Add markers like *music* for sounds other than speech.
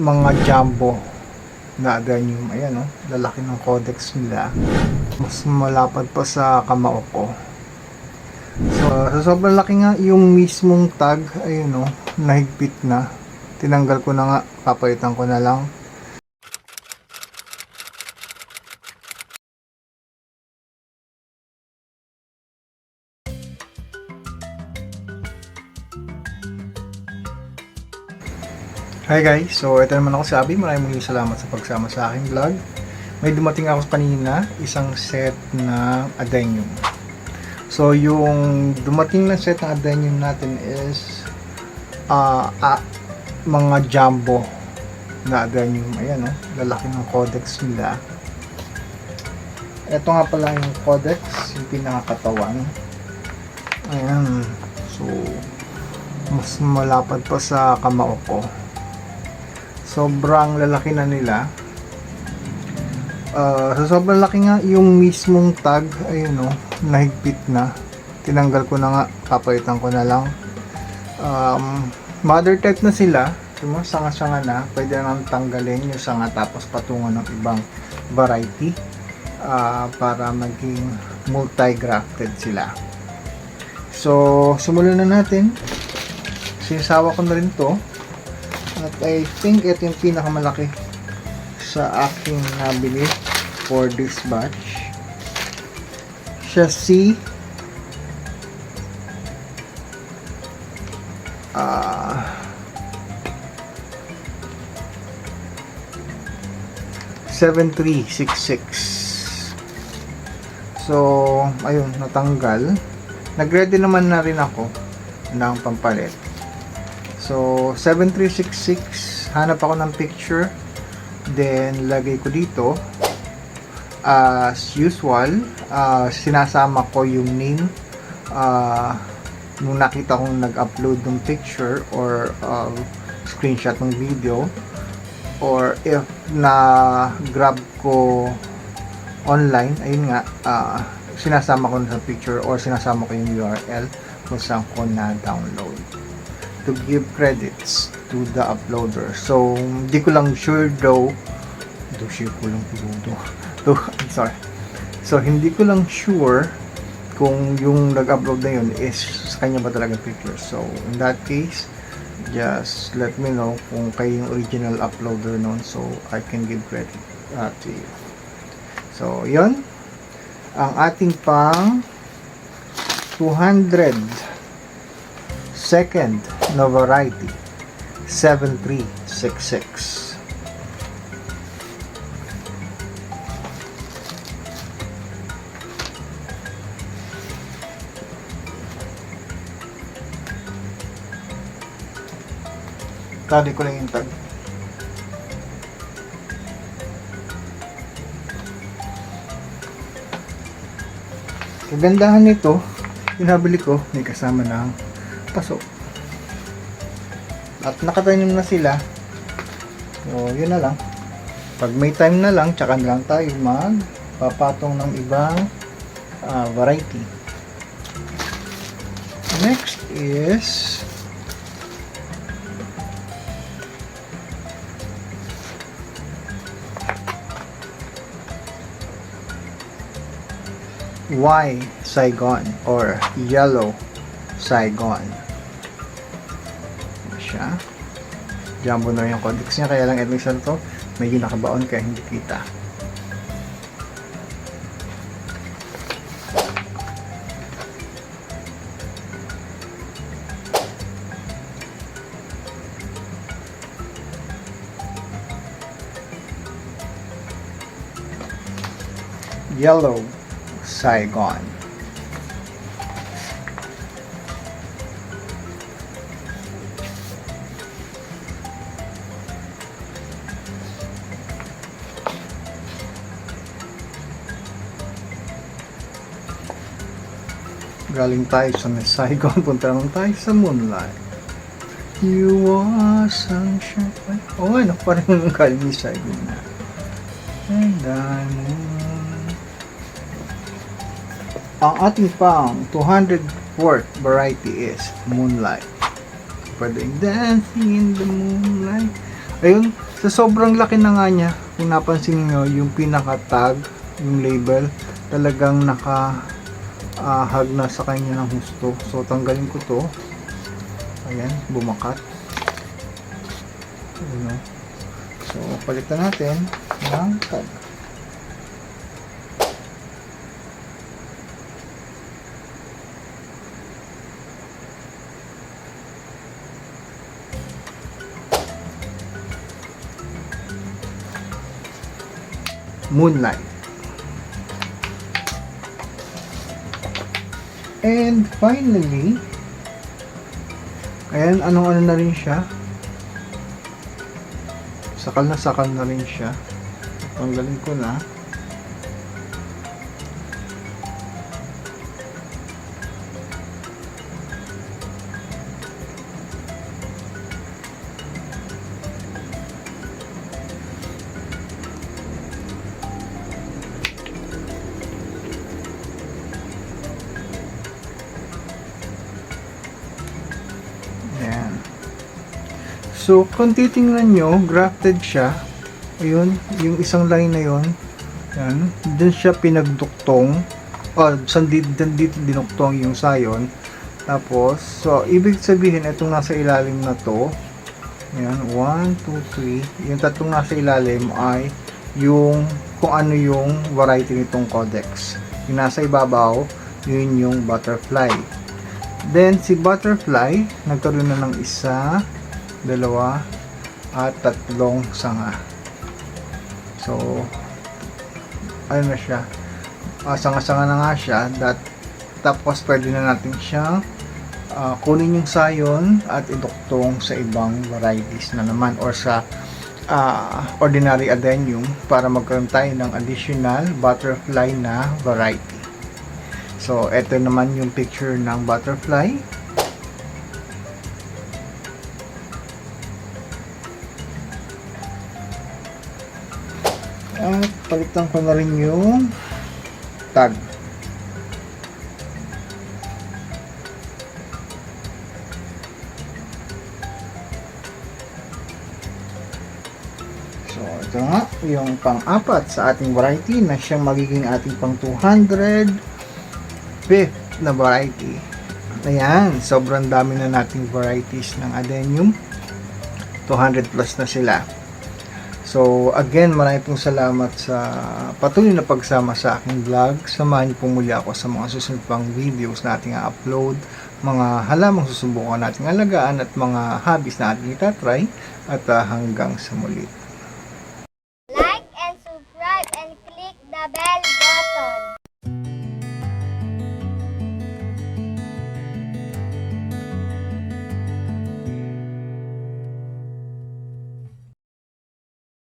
mga jumbo na adenium. Ayan o, lalaki ng codex nila. Mas malapad pa sa kamao ko. So, sa sobrang laki nga yung mismong tag, ayun o, nahigpit na. Tinanggal ko na nga, papalitan ko na lang. Hi guys, so ito naman ako si Abby. Maraming maraming salamat sa pagsama sa aking vlog. May dumating ako kanina, isang set ng adenium. So yung dumating na set ng adenium natin is ah ah, mga jumbo na adenium. Ayan oh, lalaki ng codex nila. Ito nga pala yung codex, yung pinakakatawan. Ayan. So, mas malapad pa sa kamao ko sobrang lalaki na nila. Uh, sa sobrang laki nga yung mismong tag ayun o nahigpit na. Tinanggal ko na nga papalitan ko na lang. Um, mother type na sila. Diba? sanga-sanga na pwede nang tanggalin yung sanga tapos patungan ng ibang variety uh, para maging multi-grafted sila. So simulan na natin. Sinasawa ko na rin to at I think ito yung pinakamalaki sa aking nabili for this batch. Siya si ah seven three six six. So ayun natanggal. Nagready naman na rin ako ng pampalit So, 7366, hanap ako ng picture. Then, lagay ko dito. As usual, uh, sinasama ko yung name. Uh, nung nakita kong nag-upload ng picture or uh, screenshot ng video. Or if na grab ko online, ayun nga, uh, sinasama ko sa picture or sinasama ko yung URL kung saan ko na-download to give credits to the uploader. So, hindi ko lang sure though. Do share ko lang siguro. *laughs* To, I'm sorry. So, hindi ko lang sure kung yung nag-upload na yun is sa kanya ba talaga picture. So, in that case, just let me know kung kayo yung original uploader nun so I can give credit uh, to you. So, yun. Ang ating pang 200 second na variety 7366 Tali ko lang yung tag. Kagandahan nito, yung ko, may kasama ng pasok. At nakatanim na sila. So, yun na lang. Pag may time na lang, tsaka na lang tayo magpapatong ng ibang uh, variety. Next is Y Saigon or Yellow Saigon. Siya. Jumbo na yung codex niya, kaya lang isa to, medyo nakabaon kaya hindi kita. Yellow Saigon. Galing tayo sa may *laughs* Saigon, punta naman tayo sa Moonlight. You are sunshine. Oh, ano pa rin yung galing ni Saigon na. And I'm ang ating pang 204th variety is Moonlight. Pwedeng dancing in the moonlight. Ayun, Sa sobrang laki na nga niya, kung napansin niyo yung pinaka-tag, yung label, talagang naka ah, hug na sa kanya ng husto. So, tanggalin ko to. Ayan, bumakat. Ayan, oh. So, palitan natin ng tag. Moonlight. And finally, ayan, anong ano na rin siya. Sakal na sakal na rin siya. Tanggalin ko na. So, kung titingnan nyo, grafted siya. Ayun, yung isang line na yun. Yan. Doon siya pinagduktong. O, saan dito, dito dinuktong yung sayon. Tapos, so, ibig sabihin, itong nasa ilalim na to. Yan, 1, 2, 3. Yung tatlong nasa ilalim ay yung kung ano yung variety nitong codex. Yung nasa ibabaw, yun yung butterfly. Then, si butterfly, nagkaroon na ng isa, dalawa, at tatlong sanga. So, ano na siya? Ah, sanga-sanga na nga siya. That, tapos, pwede na natin siyang ah, kunin yung sayon at iduktong sa ibang varieties na naman or sa ah, ordinary adenium para magkaroon tayo ng additional butterfly na variety. So, ito naman yung picture ng butterfly. At palitan ko na rin yung tag. So, ito nga, yung pang-apat sa ating variety na siyang magiging ating pang 200 fifth na variety. Ayan, sobrang dami na nating varieties ng adenium. 200 plus na sila. So, again, maraming pong salamat sa patuloy na pagsama sa aking vlog. Samahan niyo po muli ako sa mga susunod pang videos na ating upload mga halamang susubukan nating alagaan at mga hobbies na ating itatry at ah, hanggang sa muli.